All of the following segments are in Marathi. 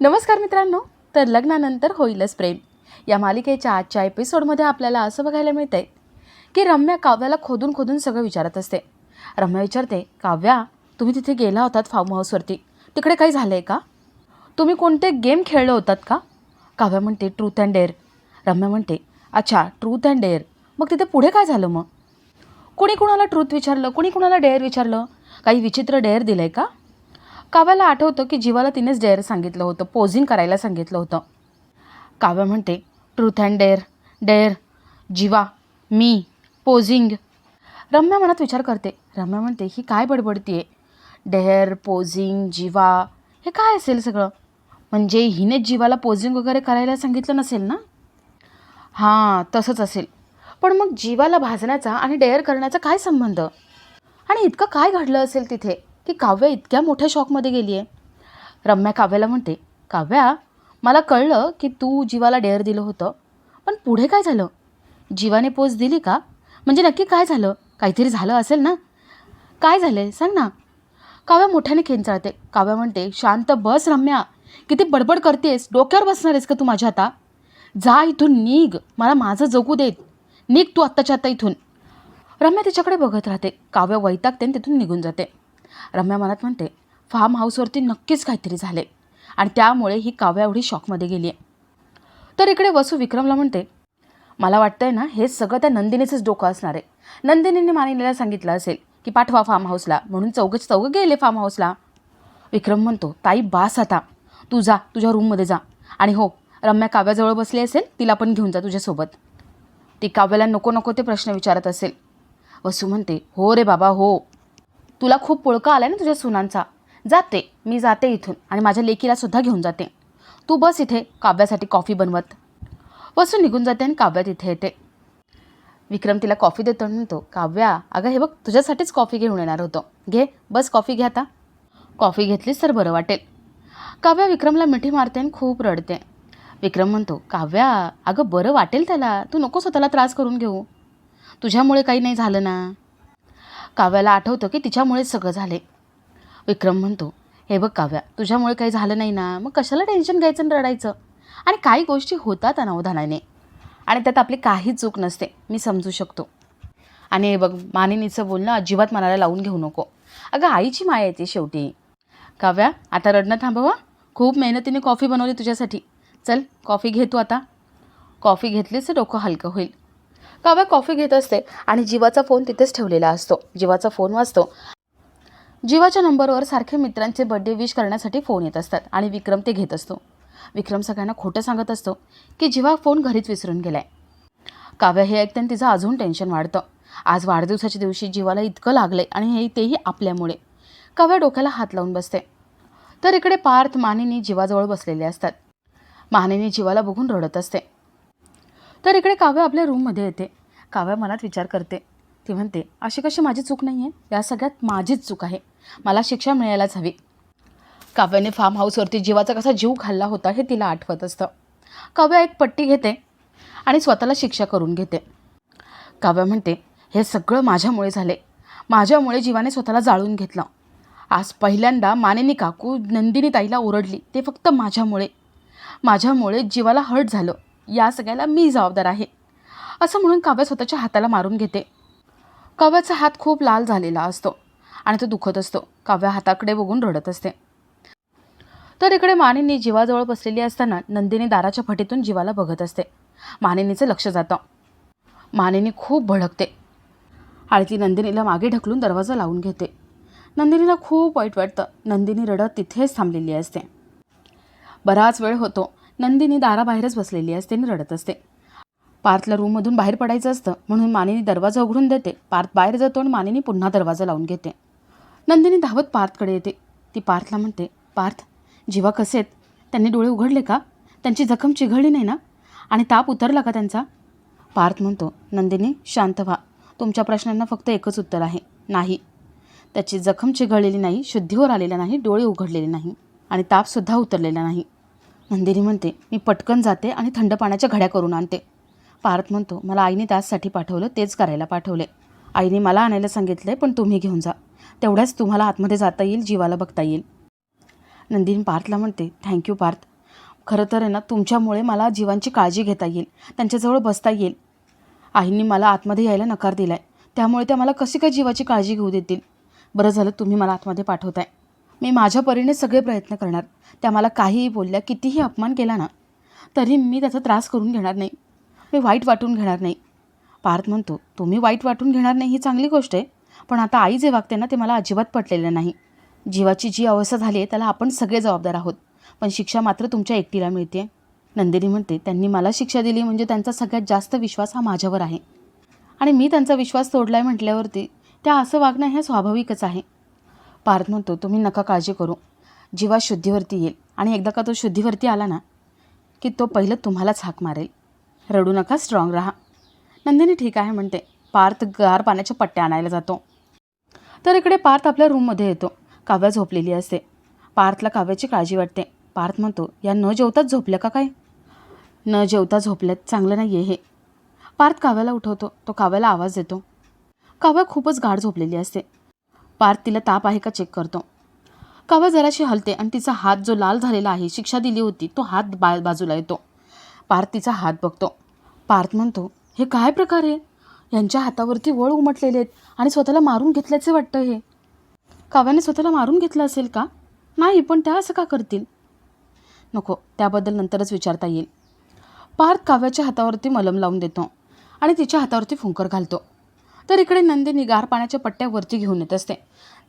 नमस्कार मित्रांनो तर लग्नानंतर होईलच प्रेम. या मालिकेच्या आजच्या एपिसोडमध्ये आपल्याला असं बघायला मिळतंय की रम्या काव्याला खोदून खोदून सगळं विचारत असते. रम्या विचारते काव्या तुम्ही तिथे गेला होतात फार्म हाऊसवरती. तिकडे काही झालं आहे का? तुम्ही कोणते गेम खेळले होतात का? काव्या म्हणते ट्रूथ अँड डेअर. रम्या म्हणते अच्छा ट्रूथ अँड डेअर. मग तिथे पुढे काय झालं मग? कोणी कुणाला ट्रूथ विचारलं? कोणी कुणाला डेअर विचारलं? काही विचित्र डेअर दिलं आहे का? काव्याला आठवतं की जीवाला तिनेच डेअर सांगितलं होतं पोझिंग करायला सांगितलं होतं. काव्या म्हणते truth and dare dare Jeeva me posing Ramya मनात विचार करते. रम्या म्हणते ही काय बडबडती आहे डेअर पोझिंग जीवा हे काय असेल सगळं? म्हणजे हिनेच जीवाला पोझिंग वगैरे करायला सांगितलं नसेल ना? हां तसंच असेल. पण मग जीवाला भाजण्याचा आणि डेअर करण्याचा काय संबंध? आणि इतकं काय घडलं असेल तिथे? की काव्या इतक्या मोठ्या शॉकमध्ये गेली आहे रम्या काव्याला म्हणते काव्या मला कळलं की तू जीवाला डेअर दिलं होतं पण पुढे काय झालं? जीवाने पोच दिली का? म्हणजे नक्की काय झालं? काहीतरी झालं असेल ना? काय झालं सांग ना. काव्या मोठ्याने खेंचाळते. काव्या म्हणते शांत बस रम्या. किती बडबड करतेस? डोक्यावर बसणार आहेस का तू माझ्या आता? जा इथून निघ. मला माझं जगू देत. निघ तू आत्ताच्या आत्ता इथून. रम्या तिच्याकडे बघत राहते. काव्य वैतागते आणि तिथून निघून जाते. रम्या मनात म्हणते फार्म हाऊसवरती नक्कीच काहीतरी झाले. आणि त्यामुळे ही काव्या एवढी शॉकमध्ये गेली आहे तर इकडे वसू विक्रमला म्हणते मला वाटतंय ना हे सगळं त्या नंदिनीचंच डोकं असणार आहे. नंदिनीने मानिनीला सांगितलं असेल की पाठवा फार्म हाऊसला म्हणून चौघच चौघं गेले फार्म हाऊसला. विक्रम म्हणतो ताई बास आता. तू जा तुझ्या रूममध्ये जा. आणि हो रम्या काव्याजवळ बसली असेल तिला पण घेऊन जा तुझ्यासोबत. ती काव्याला नको नको ते प्रश्न विचारत असेल. वसू म्हणते हो रे बाबा हो. तुला खूप पुळका आलाय ना तुझ्या सुनांचा. जाते. मी जाते इथून आणि माझ्या लेकीला सुद्धा घेऊन जाते. तू बस इथे काव्यासाठी कॉफी बनवत. वसू निघून जाते आणि काव्या तिथे येते. विक्रम तिला कॉफी देतो म्हणतो काव्या अगं हे बघ तुझ्यासाठीच कॉफी घेऊन येणार होतो. घे बस कॉफी घे आता. कॉफी घेतलीस तर बरं वाटेल. काव्या विक्रमला मिठी मारते आणि खूप रडते. विक्रम म्हणतो काव्या अगं बरं वाटेल त्याला. तू नको स्वतःला त्रास करून घेऊ. तुझ्यामुळे काही नाही झालं ना. काव्याला आठवतं की तिच्यामुळेच सगळं झाले. विक्रम म्हणतो हे बघ काव्या तुझ्यामुळे काही झालं नाही ना मग कशाला टेन्शन घ्यायचं आणि रडायचं? आणि काही गोष्टी होतात अनावधानाने. आणि त्यात आपली काही चूक नसते मी समजू शकतो. आणि हे बघ मानिनीचं बोलणं अजिबात मनाला लावून घेऊ नको. अगं आईची माया येते शेवटी. काव्या आता रडणं थांबवा खूप मेहनतीने कॉफी बनवली तुझ्यासाठी. चल कॉफी घे तू आता. कॉफी घेतलीच डोकं हलकं होईल. काव्या कॉफी घेत असते? आणि जीवाचा फोन तिथेच ठेवलेला असतो. जीवाचा फोन वाचतो जीवाच्या नंबरवर सारखे मित्रांचे बड्डे विश करण्यासाठी फोन येत असतात आणि विक्रम ते घेत असतो. विक्रम सगळ्यांना खोटं सांगत असतो की जीवा फोन घरीच विसरून गेलाय. काव्या हे ऐकताना तिचं अजून टेन्शन वाढतं. आज वाढदिवसाच्या दिवशी जीवाला इतकं लागलंय आणि हे तेही आपल्यामुळे. काव्या डोक्याला हात लावून बसते. तर इकडे पार्थ मानिनी जीवाजवळ बसलेले असतात. मानिनी जीवाला बघून रडत असते. तर इकडे काव्या आपल्या रूममध्ये येते. काव्या मनात विचार करते. ती म्हणते अशी कशी माझी चूक नाही आहे या सगळ्यात माझीच चूक आहे. मला शिक्षा मिळायलाच हवी. काव्याने फार्म हाऊसवरती जीवाचा कसा जीव खाल्ला होता हे तिला आठवत असतं. काव्या एक पट्टी घेते आणि स्वतःला शिक्षा करून घेते. काव्या म्हणते हे सगळं माझ्यामुळे झाले. माझ्यामुळे जीवाने स्वतःला जाळून घेतलं. आज पहिल्यांदा मानेनी काकू नंदिनी ताईला ओरडली. ते फक्त माझ्यामुळे. माझ्यामुळे जीवाला हर्ट झालं. या सगळ्याला मी जबाबदार आहे. असं म्हणून काव्या स्वतःच्या हाताला मारून घेते. काव्याचा हात खूप लाल झालेला असतो आणि तो दुखत असतो. काव्या हाताकडे बघून रडत असते. तर इकडे मानिनी जीवाजवळ बसलेली असताना नंदिनी दाराच्या फटीतून जीवाला बघत असते. मानिनीचं लक्ष जातं. मानिनी खूप भडकते. आणि ती नंदिनीला मागे ढकलून दरवाजा लावून घेते. नंदिनीला खूप वाईट वाटतं. नंदिनी रडत तिथेच थांबलेली असते. बराच वेळ होतो. नंदिनी दाराबाहेरच बसलेली असते आणि रडत असते. पार्थला रूममधून बाहेर पडायचं असतं म्हणून मानेनी दरवाजा उघडून देते. पार्थ बाहेर जातो आणि मानिनी पुन्हा दरवाजा लावून घेते. नंदिनी धावत पार्थकडे येते. ती पार्थला म्हणते पार्थ जीवा कसे आहेत? त्यांनी डोळे उघडले का? त्यांची जखम चिघळली नाही ना? आणि ताप उतरला का त्यांचा? पार्थ म्हणतो नंदिनी शांत व्हा. तुमच्या प्रश्नांना फक्त एकच उत्तर आहे. नाही. त्याची जखम चिघळलेली नाही शुद्धीवर आलेला नाही डोळे उघडलेले नाही आणि तापसुद्धा उतरलेला नाही. नंदिनी म्हणते मी पटकन जाते आणि थंड पाण्याच्या घड्या करून आणते. पार्थ म्हणतो मला आईने त्याचसाठी पाठवलं तेच करायला पाठवले. आईने मला आणायला सांगितलं पण तुम्ही घेऊन जा. तेवढ्याच तुम्हाला आतमध्ये जाता येईल जीवाला बघता येईल. नंदिनी पार्थला म्हणते थँक्यू पार्थ. खरं तर आहे ना तुमच्यामुळे मला जीवांची काळजी घेता येईल त्यांच्याजवळ बसता येईल. आईंनी मला आतमध्ये यायला नकार दिला आहे त्यामुळे त्या मला कशी काय जीवाची काळजी घेऊ देतील? बरं झालं तुम्ही मला आतमध्ये पाठवताय. मी माझ्या परीने सगळे प्रयत्न करणार. त्या मला काहीही बोलल्या कितीही अपमान केला ना तरी मी त्याचा त्रास करून घेणार नाही. मी वाईट वाटून घेणार नाही. पार्थ म्हणतो तुम्ही वाईट वाटून घेणार नाही ही चांगली गोष्ट आहे पण आता आई जे वागते ना ते मला अजिबात पटलेलं नाही. जीवाची जी अवस्था झाली आहे त्याला आपण सगळे जबाबदार आहोत पण शिक्षा मात्र तुमच्या एकटीला मिळते नंदिनी म्हणते त्यांनी मला शिक्षा दिली म्हणजे त्यांचा सगळ्यात जास्त विश्वास हा माझ्यावर आहे. आणि मी त्यांचा विश्वास तोडला आहे म्हटल्यावरती त्या असं वागणं हे स्वाभाविकच आहे. पार्थ म्हणतो तुम्ही नका काळजी करू. जीवा शुद्धीवरती येईल. आणि एकदा का तो शुद्धीवरती आला ना की तो पहिलं तुम्हालाच हाक मारेल. रडू नका स्ट्रॉंग राहा. नंदिनी ठीक आहे म्हणते. पार्थ गार पाण्याच्या पट्ट्या आणायला जातो. तर इकडे पार्थ आपल्या रूममध्ये येतो. काव्या झोपलेली असते. पार्थला काव्याची काळजी वाटते. पार्थ म्हणतो या न जेवताच झोपल्या का काय? न जेवता झोपल्यात. चांगलं नाही आहे हे. पार्थ काव्याला उठवतो. तो काव्याला आवाज देतो. काव्या खूपच गाढ झोपलेली असते. पार्थ तिला ताप आहे का चेक करतो. काव्या जराशी हलते आणि तिचा हात जो लाल झालेला आहे शिक्षा दिली होती तो हात बा बाजूला येतो. पार्थ तिचा हात बघतो. पार्थ म्हणतो हे काय प्रकार आहे? यांच्या हातावरती वळ उमटलेले आहेत आणि स्वतःला मारून घेतल्याचे वाटतं हे. काव्याने स्वतःला मारून घेतलं असेल का? नाही पण त्या असं का करतील? नको त्याबद्दल नंतरच विचारता येईल. पार्थ काव्याच्या हातावरती मलम लावून देतो आणि तिच्या हातावरती फुंकर घालतो. तर इकडे नंदिनी गार पाण्याच्या पट्ट्यावरती घेऊन येत असते.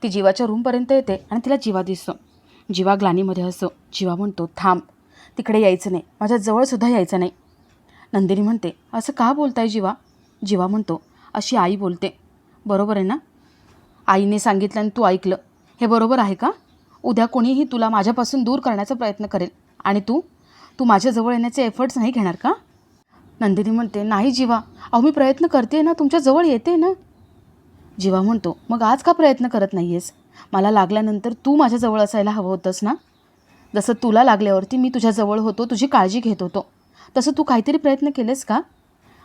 ती जीवाच्या रूमपर्यंत येते आणि तिला जीवा दिसतो. जीवा ग्लानीमध्ये असतो. जीवा म्हणतो थांब तिकडे यायचं नाही. माझ्या जवळसुद्धा यायचं नाही. नंदिनी म्हणते असं का बोलताय जीवा? जीवा म्हणतो अशी आई बोलते. बरोबर आहे ना? आईने सांगितलं आणि तू ऐकलं. हे बरोबर आहे का? उद्या कोणीही तुला माझ्यापासून दूर करण्याचा प्रयत्न करेल. आणि तू? तू माझ्याजवळ येण्याचे एफर्ट्स नाही घेणार का? नंदिनी म्हणते नाही जीवा अहो मी प्रयत्न करते ना तुमच्याजवळ येते ना. जीवा म्हणतो मग आज का प्रयत्न करत नाही आहेस मला लागल्यानंतर तू माझ्याजवळ असायला हवं होतंस ना? जसं तुला लागल्यावरती मी तुझ्याजवळ होतो तुझी काळजी घेत होतो तसं तू काहीतरी प्रयत्न केलेस का?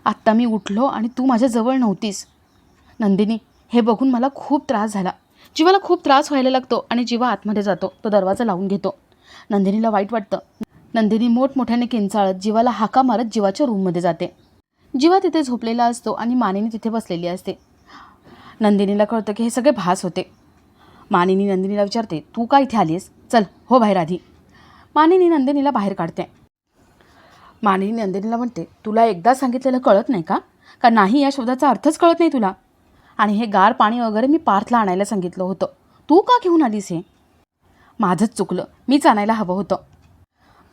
आत्ता मी उठलो आणि तू माझ्याजवळ नव्हतीस. नंदिनी हे बघून मला खूप त्रास झाला. जीवाला खूप त्रास व्हायला लागतो आणि जीवा आतमध्ये जातो तो दरवाजा लावून घेतो. नंदिनीला वाईट वाटतं. नंदिनी मोठमोठ्याने किंचाळत जीवाला हाका मारत जीवाच्या रूममध्ये जाते. जीवा तिथे झोपलेला असतो आणि मानिनी तिथे बसलेली असते. नंदिनीला कळतं की हे सगळे भास होते. मानिनी नंदिनीला विचारते तू का इथे आलीस चल हो बाहेर आधी मानिनी नंदिनीला बाहेर काढते. मानिनी नंदिनीला म्हणते तुला एकदा सांगितलेलं कळत नाही का? का नाही या शब्दाचा अर्थच कळत नाही तुला? आणि हे गार पाणी वगैरे मी पार्थला आणायला सांगितलं होतं. तू का घेऊन आलीस हे? माझंच चुकलं. मीच आणायला हवं होतं.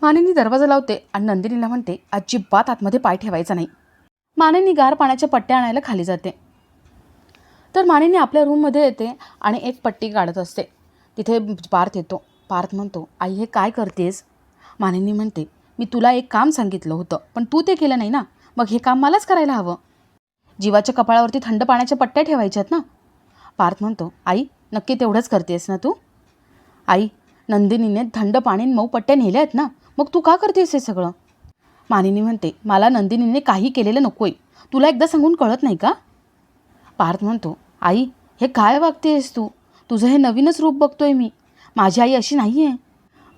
मानिनी दरवाजा लावते आणि नंदिनीला म्हणते अजिबात आतमध्ये पाय ठेवायचा नाही. मानिनी गार पाण्याच्या पट्ट्या आणायला खाली जाते. तर मानिनी आपल्या रूममध्ये येते आणि एक पट्टी काढत असते. तिथे पार्थ येतो. पार्थ म्हणतो आई हे काय करतेस? मानिनी म्हणते मी तुला एक काम सांगितलं होतं पण तू ते केलं नाही ना? मग हे काम मलाच करायला हवं. जीवाच्या कपाळावरती थंड पाण्याच्या पट्ट्या ठेवायच्यात ना? पार्थ म्हणतो आई नक्की तेवढंच करतेस ना तू? आई नंदिनीने थंड पाणी मऊ पट्ट्या नेल्या आहेत ना? मग तू का करतेस हे सगळं? मानिनी म्हणते मला नंदिनीने काही केलेलं नको आहे तुला एकदा सांगून कळत नाही का? पार्थ म्हणतो आई हे काय वागतेस तू? तुझं हे नवीनच रूप बघतोय मी. माझी आई अशी नाही आहे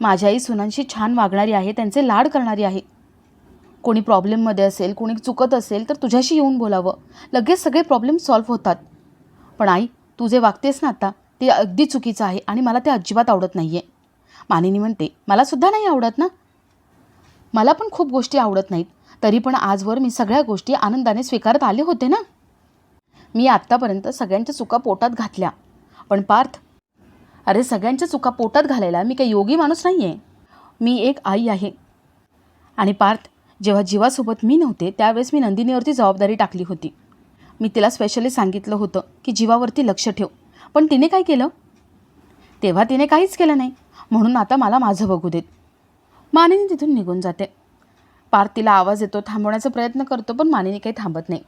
माझी आई सुनांशी छान वागणारी आहे त्यांचे लाड करणारी आहे. कोणी प्रॉब्लेममध्ये असेल कोणी चुकत असेल तर तुझ्याशी येऊन बोलावं. लगेच सगळे प्रॉब्लेम सॉल्व्ह होतात. पण आई तू जे वागतेस ना आता ते अगदी चुकीचं आहे आणि मला ते अजिबात आवडत नाही आहे मानिनी म्हणते मलासुद्धा नाही आवडत ना? मला पण खूप गोष्टी आवडत नाहीत. तरी पण आजवर मी सगळ्या गोष्टी आनंदाने स्वीकारत आले होते ना? मी आत्तापर्यंत सगळ्यांच्या चुका पोटात घातल्या. पण पार्थ अरे सगळ्यांच्या चुका पोटात घालायला मी काही योगी माणूस नाही आहे मी एक आई आहे. आणि पार्थ जेव्हा जीवासोबत मी नव्हते त्यावेळेस मी नंदिनीवरती जबाबदारी टाकली होती. मी तिला स्पेशली सांगितलं होतं की जीवावरती लक्ष ठेव. पण तिने काय केलं? तेव्हा तिने काहीच केलं नाही. म्हणून आता मला माझं बघू देत. मानिनी तिथून निघून जाते. पार्थ आवाज येतो थांबवण्याचा प्रयत्न करतो पण मानिनी काही थांबत नाही.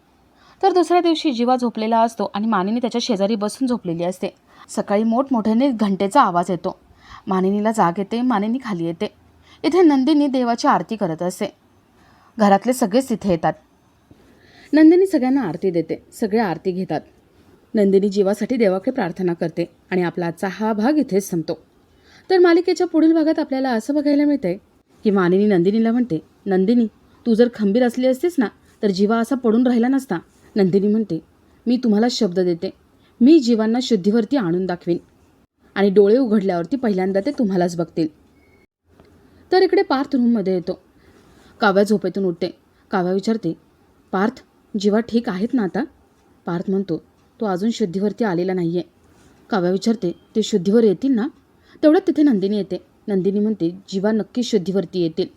तर दुसऱ्या दिवशी जीवा झोपलेला असतो आणि मानिनी त्याच्या शेजारी बसून झोपलेली असते. सकाळी मोठमोठ्याने घंटेचा आवाज येतो. मानिनीला जाग येते मानिनी खाली येते. इथे नंदिनी देवाची आरती करत असते. घरातले सगळेच तिथे येतात. नंदिनी सगळ्यांना आरती देते सगळे आरती घेतात. नंदिनी जीवासाठी देवाकडे प्रार्थना करते आणि आपला आजचा हा भाग इथेच संपतो. तर मालिकेच्या पुढील भागात आपल्याला असं बघायला मिळतंय की मानिनी नंदिनीला म्हणते नंदिनी तू जर खंबीर असली असतीस ना तर जीवा असा पडून राहिला नसता. नंदिनी म्हणते मी तुम्हाला शब्द देते. मी जीवांना शुद्धीवरती आणून दाखवीन आणि डोळे उघडल्यावरती पहिल्यांदा ते तुम्हालाच बघतील. तर इकडे पार्थ रूममध्ये येतो. काव्या झोपेतून उठते. काव्या विचारते पार्थ जीवा ठीक आहेत ना आता? पार्थ म्हणतो तो अजून शुद्धीवरती आलेला नाही आहे काव्या विचारते ते शुद्धीवर येतील ना? तेवढ्यात तिथे नंदिनी येते. नंदिनी म्हणते जीवा नक्की शुद्धीवरती येतील.